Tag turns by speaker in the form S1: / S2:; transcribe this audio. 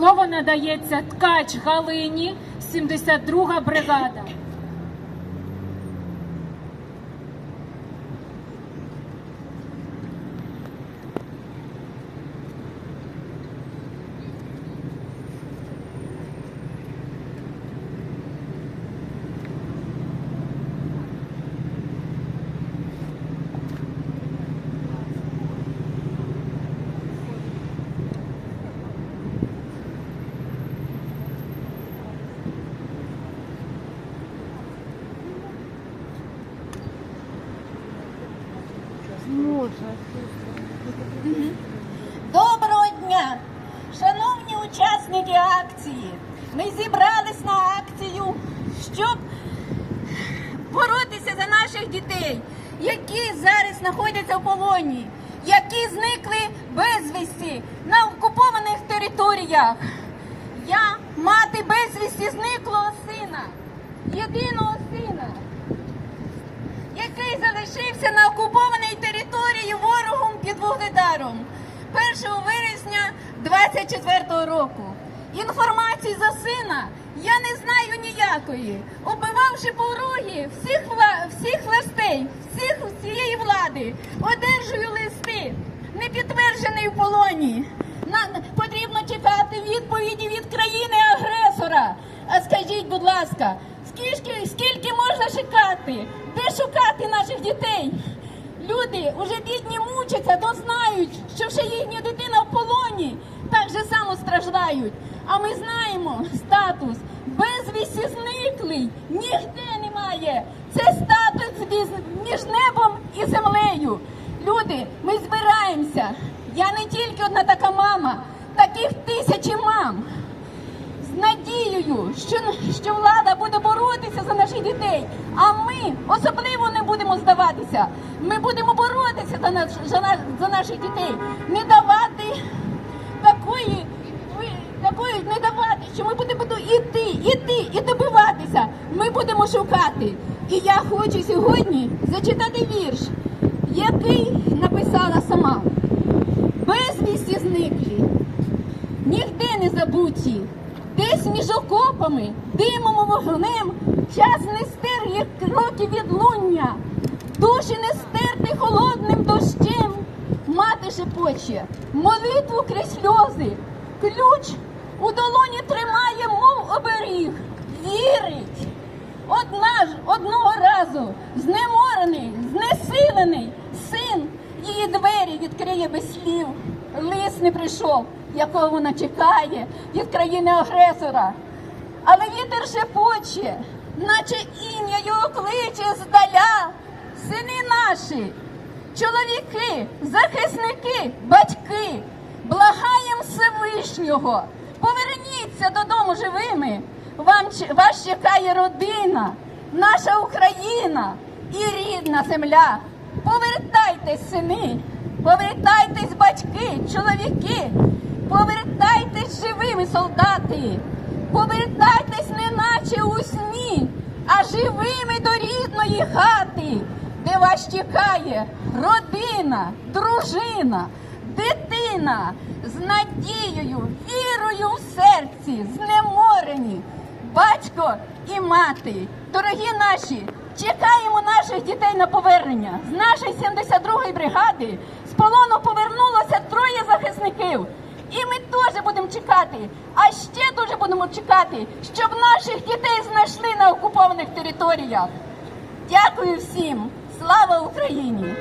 S1: Слово надається ткач Галині, 72 бригада.
S2: Доброго дня! Шановні учасники акції! Ми зібрались на акцію, щоб боротися за наших дітей, які зараз знаходяться в полоні, які зникли безвісті на окупованих територіях. Я мати безвісті зниклого сина, єдиного сина який залишився на окупованій території ворогом під Вугледаром 1 вересня 24 року. Інформації за сина я не знаю ніякої. Убивавши пороги всіх вла... всіх властей, всіх всієї влади, одержую листи, не підтверджений в полоні. Нам потрібно чекати відповіді від країни агресора. А скажіть, будь ласка, скільки, скільки можна чекати? Де шукати наших дітей? Люди уже бідні мучаться, то знають, що ще їхня дитина в полоні, так же само страждають. А ми знаємо статус безвісті зниклий, ніде немає. Це статус між небом і землею. Люди, ми збираємося. Я не тільки одна така мама, таких тисячі мам з надією, що, що влада буде боротися за наших дітей, а ми особливо не будемо здаватися. Ми будемо боротися за, наш, за, за наших дітей, не давати такої, такої не давати, що ми будемо іти, іти і добиватися. Ми будемо шукати. І я хочу сьогодні зачитати вірш, який написала сама. Безвісті зниклі нігде не забуті, десь між окопами, димом і вогнем, час не стер їх кроки відлуння, душі не стерти холодним дощем, мати шепоче, молитву крізь сльози, ключ у долоні тримає, мов оберіг, вірить. Одна ж одного разу знеморений, знесилений син її двері відкриє без слів. Лис не прийшов, якого вона чекає від країни агресора. Але вітер шепоче, наче ім'я його кличе здаля. Сини наші, чоловіки, захисники, батьки, благаєм Всевишнього, поверніться додому живими. Вам вас чекає родина, наша Україна і рідна земля. Повертайтесь, сини, повертайтесь, батьки, чоловіки, повертайтесь живими, солдати, повертайтесь, неначе у сні, а живими до рідної хати, де вас чекає родина, дружина, дитина з надією, вірою в серці, знеморені, батько і мати. Дорогі наші, чекаємо наших дітей на повернення. З нашої 72-ї бригади з полону повернулося троє захисників. І ми теж будемо чекати. А ще дуже будемо чекати, щоб наших дітей знайшли на окупованих територіях. Дякую всім! Слава Україні!